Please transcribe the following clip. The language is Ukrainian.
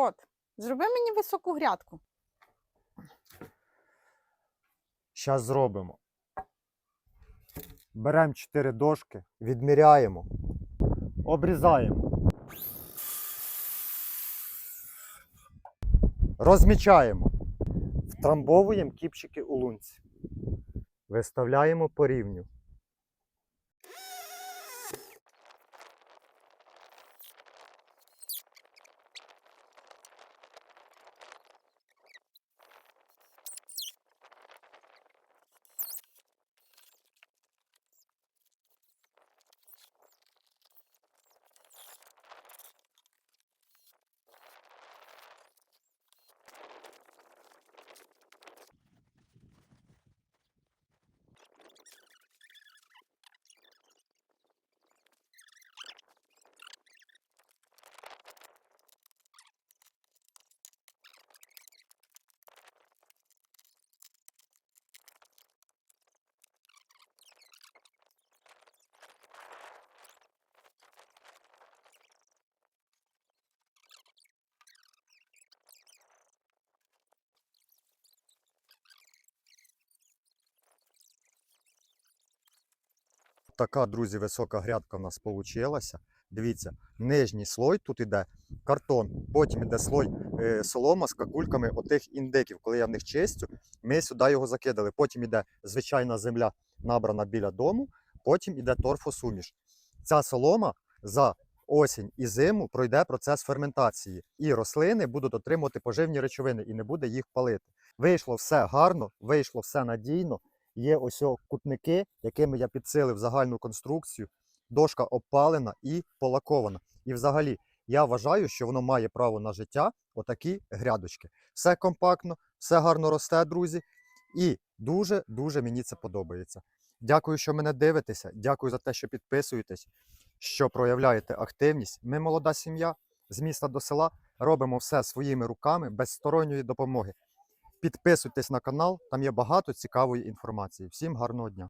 кот, зроби мені високу грядку. Зараз зробимо. Беремо 4 дошки, відміряємо, обрізаємо. Розмічаємо. Втрамбовуємо кіпчики у лунці. Виставляємо по рівню. Така, друзі, висока грядка в нас вийшла. Дивіться, нижній слой тут іде картон, потім іде слой е, солома з какульками отих індиків. Коли я в них чистю, ми сюди його закидали. Потім іде звичайна земля, набрана біля дому, потім іде торфосуміш. Ця солома за осінь і зиму пройде процес ферментації, і рослини будуть отримувати поживні речовини і не буде їх палити. Вийшло все гарно, вийшло все надійно. Є ось кутники, якими я підсилив загальну конструкцію. Дошка обпалена і полакована. І взагалі я вважаю, що воно має право на життя, отакі грядочки. Все компактно, все гарно росте, друзі. І дуже-дуже мені це подобається. Дякую, що мене дивитеся. Дякую за те, що підписуєтесь, що проявляєте активність. Ми молода сім'я з міста до села. Робимо все своїми руками без сторонньої допомоги. Підписуйтесь на канал, там є багато цікавої інформації. Всім гарного дня!